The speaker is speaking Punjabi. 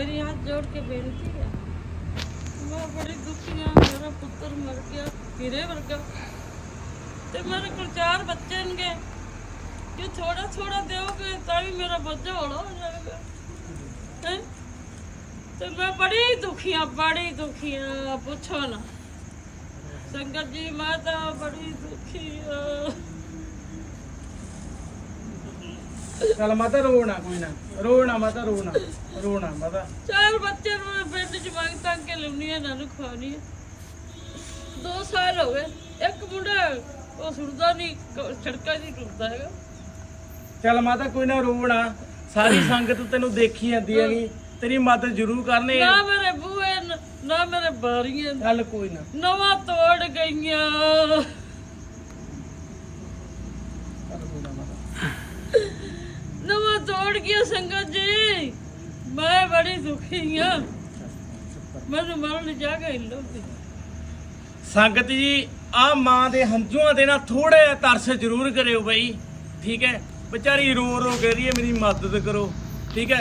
ਮੇਰੀ ਹੱਥ ਜੋੜ ਕੇ ਬੇਨਤੀ ਹੈ ਮੈਂ ਬੜੀ ਦੁਖੀ ਹਾਂ ਮੇਰਾ ਪੁੱਤਰ ਮਰ ਗਿਆ ਹੀਰੇ ਵਰਗਾ ਤੇ ਮੇਰੇ ਕੋਲ ਚਾਰ ਬੱਚੇ ਨੇਗੇ ਜੇ ਥੋੜਾ ਥੋੜਾ ਦਿਓਗੇ ਤਾਂ ਵੀ ਮੇਰਾ ਬੱਚਾ ਹੌਲਾ ਹੋ ਜਾਏਗਾ ਹੈਂ ਤੇ ਮੈਂ ਬੜੀ ਦੁਖੀ ਹਾਂ ਬੜੀ ਦੁਖੀ ਹਾਂ ਪੁੱਛੋ ਨਾ ਸੰਗਤ ਜੀ ਮੈਂ ਤਾਂ ਬੜੀ ਦੁਖੀ ਹਾਂ ਚੱਲ ਮਾਤਾ ਰੋਣਾ ਕੋਈ ਨਾ। ਰੋਣਾ ਮਾਤਾ ਰੋਣਾ। ਰੋਣਾ ਮਾਤਾ। ਚਾਰ ਬੱਚੇ ਨੂੰ ਮੈਂ ਪਿੰਡ ਚ ਮੰਗ ਤੰਗ ਕੇ ਲਾਉਣੀ ਆ ਇਹਨਾਂ ਨੂੰ ਖਵਾਉਣੀ ਆ। ਦੋ ਸਾਲ ਹੋ ਗਏ। ਇੱਕ ਮੁੰਡਾ ਉਹ ਸੁਣਦਾ ਨਹੀਂ ਕ- ਸੜਕਾਂ 'ਚ ਹੀ ਟੁਰਦਾ ਹੈਗਾ। ਚੱਲ ਮਾਤਾ ਕੋਈ ਨਾ ਰੋਣਾ। ਸਾਰੀ ਸੰਗਤ ਤੈਨੂੰ ਦੇਖੀ ਜਾਂਦੀ ਹੈਗੀ। ਤੇਰੀ ਮਦਦ ਜ਼ਰੂਰ ਕਰਨੇ ਨਾ ਮੇਰੇ ਬੂਏ ਨ- ਨਾ ਮੇਰੇ ਬਾਰੀਆਂ। ਚੱਲ ਕੋਈ ਨਾ। ਨਵਾਂ ਤੋੜ ਗਈਆਂ। ਚੱਲ ਕੋਈ ਨਾ ਮਾਤਾ ਨਵਾਂ ਤੋੜ ਗਿਆ ਸੰਗਤ ਜੀ। ਮੈਂ ਬੜੀ ਦੁਖੀ ਆ। ਸੰਗਤ ਜੀ, ਆ ਮਾਂ ਦੇ ਹੰਝੂਆਂ ਦੇ ਨਾਲ ਥੋੜਾ ਜਿਹਾ ਤਰਸ ਜ਼ਰੂਰ ਕਰਿਓ ਬਈ। ਠੀਕ ਹੈ? ਵਿਚਾਰੀ ਰੋ ਰੋ ਕੇ ਰਹੀ ਹੈ, ਮੇਰੀ ਮਦਦ ਕਰੋ। ਠੀਕ ਹੈ?